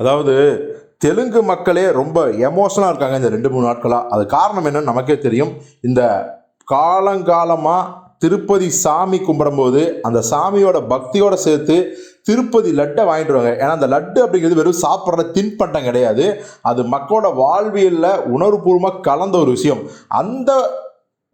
அதாவது தெலுங்கு மக்களே ரொம்ப எமோஷனாக இருக்காங்க இந்த ரெண்டு மூணு நாட்களாக அது காரணம் என்னன்னு நமக்கே தெரியும். இந்த காலங்காலமாக திருப்பதி சாமி கும்பிடும்போது அந்த சாமியோட பக்தியோட சேர்த்து திருப்பதி லட்டை வாங்கிட்டு வருவாங்க. ஏன்னா அந்த லட்டு அப்படிங்கிறது வெறும் சாப்பிட்ற தின்பண்டம் கிடையாது. அது மக்களோட வாழ்வியலில் உணர்வுபூர்வமாக கலந்த ஒரு விஷயம். அந்த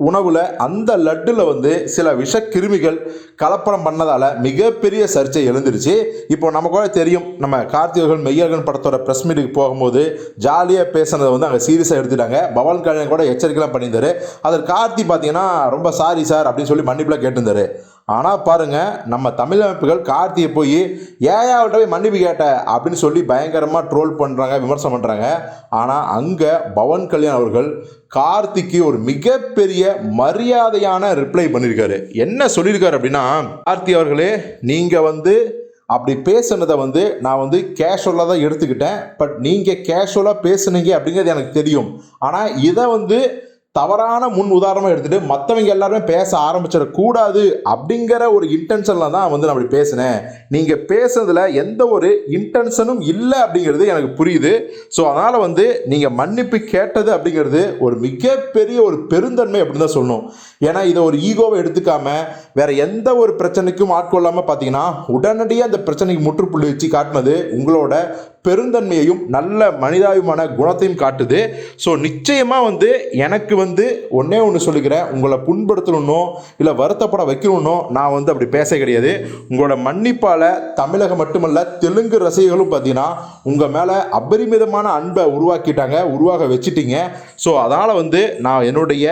உணவில் அந்த லட்டில் வந்து சில விஷக்கிருமிகள் கலப்படம் பண்ணதால் மிகப்பெரிய சர்ச்சை எழுந்துருச்சு. இப்போ நமக்கு கூட தெரியும் நம்ம கார்த்திகர்கள் மெய்யர்கள் படத்தோட ப்ரெஸ் மீட்டுக்கு போகும்போது ஜாலியாக பேசுனதை வந்து அங்கே சீரியஸாக எடுத்துட்டாங்க. பவன் கல்யாணம் கூட எச்சரிக்கைலாம் பண்ணியிருந்தாரு. அதில் கார்த்தி பார்த்தீங்கன்னா ரொம்ப சாரி சார் அப்படின்னு சொல்லி மன்னிப்புலாம் கேட்டிருந்தாரு. ஆனால் பாருங்க நம்ம தமிழ் அமைப்புகள் கார்த்தியை போய் ஏன் அவர்கிட்ட போய் மன்னிப்பு கேட்ட அப்படின்னு சொல்லி பயங்கரமாக ட்ரோல் பண்ணுறாங்க விமர்சனம் பண்ணுறாங்க ஆனால் அங்கே பவன் கல்யாண் அவர்கள் கார்த்திக்கு ஒரு மிகப்பெரிய மரியாதையான ரிப்ளை பண்ணியிருக்காரு என்ன சொல்லியிருக்காரு அப்படின்னா கார்த்தி அவர்களே நீங்கள் வந்து அப்படி பேசுனதை வந்து நான் வந்து கேஷுவலாக தான் எடுத்துக்கிட்டேன். பட் நீங்கள் கேஷுவலாக பேசுனீங்க அப்படிங்கிறது எனக்கு தெரியும். ஆனால் இதை வந்து தவறான முன் உதாரணமாக எடுத்துகிட்டு மற்றவங்க எல்லாருமே பேச ஆரம்பிச்சிடக்கூடாது அப்படிங்கிற ஒரு இன்டென்ஷனில் தான் வந்து நான் அப்படி பேசினேன். நீங்கள் பேசுனதில் எந்த ஒரு இன்டென்ஷனும் இல்லை அப்படிங்கிறது எனக்கு புரியுது. ஸோ அதனால் வந்து நீங்கள் மன்னிப்பு கேட்டது அப்படிங்கிறது ஒரு மிகப்பெரிய ஒரு பெருந்தன்மை அப்படின்னு தான் சொல்லணும். ஏன்னா இதை ஒரு ஈகோவை எடுத்துக்காமல் வேறு எந்த ஒரு பிரச்சனைக்கும் ஆட்கொள்ளாமல் பார்த்தீங்கன்னா உடனடியாக அந்த பிரச்சனைக்கு முற்றுப்புள்ளி வச்சு காட்டினது உங்களோட பெருந்தன்மையையும் நல்ல மனிதாபிமான குணத்தையும் காட்டுது. ஸோ நிச்சயமாக வந்து எனக்கு வந்து ஒன்றே ஒன்று சொல்லிக்கிறேன் உங்களை புண்படுத்தணும்னோ இல்லை வருத்தப்பட வைக்கணுன்னோ நான் வந்து அப்படி பேச கிடையாது. உங்களோட மன்னிப்பால் தமிழகம் மட்டுமல்ல தெலுங்கு ரசிகர்களும் பார்த்தீங்கன்னா உங்கள் மேலே அபரிமிதமான அன்பை உருவாக்கிட்டாங்க உருவாக வச்சிட்டீங்க. ஸோ அதனால் வந்து நான் என்னுடைய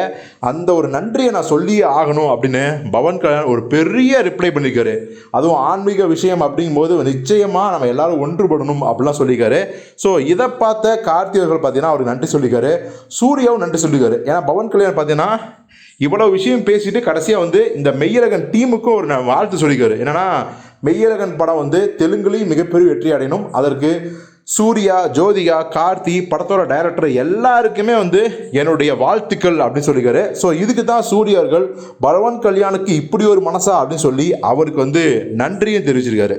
அந்த ஒரு நன்றியை நான் சொல்லியே ஆகணும் அப்படின்னு பவன் கல்யாண் ஒரு பெரிய ரிப்ளை பண்ணியிருக்காரு அதுவும் ஆன்மீக விஷயம் அப்படிங்கும்போது நிச்சயமாக நம்ம எல்லாரும் ஒன்றுபடணும் அப்படிலாம் சொல்லியிருக்காரு. ஸோ இதை பார்த்த கார்த்திகர்கள் பார்த்தீங்கன்னா அவருக்கு நன்றி சொல்லியிருக்காரு. சூர்யாவும் நன்றி சொல்லியிருக்காரு. ஏன்னா பவன் கல்யாண் பார்த்தீங்கன்னா இவ்வளோ விஷயம் பேசிட்டு கடைசியாக வந்து இந்த மெய்யழகன் டீமுக்கும் ஒரு வாழ்த்து சொல்லியிருக்காரு. என்னன்னா மெய்யழகன் படம் வந்து தெலுங்குலேயும் மிகப்பெரிய வெற்றி அடையணும். அதற்கு சூர்யா ஜோதிகா கார்த்தி படத்தோட டைரக்டர் எல்லாருக்குமே வந்து என்னுடைய வாழ்த்துக்கள் அப்படின்னு சொல்லியிருக்காரு. ஸோ இதுக்கு தான் சூரியர்கள் பலவன் கல்யாணுக்கு இப்படி ஒரு மனசா அப்படின்னு சொல்லி அவருக்கு வந்து நன்றியும் தெரிவிச்சிருக்காரு.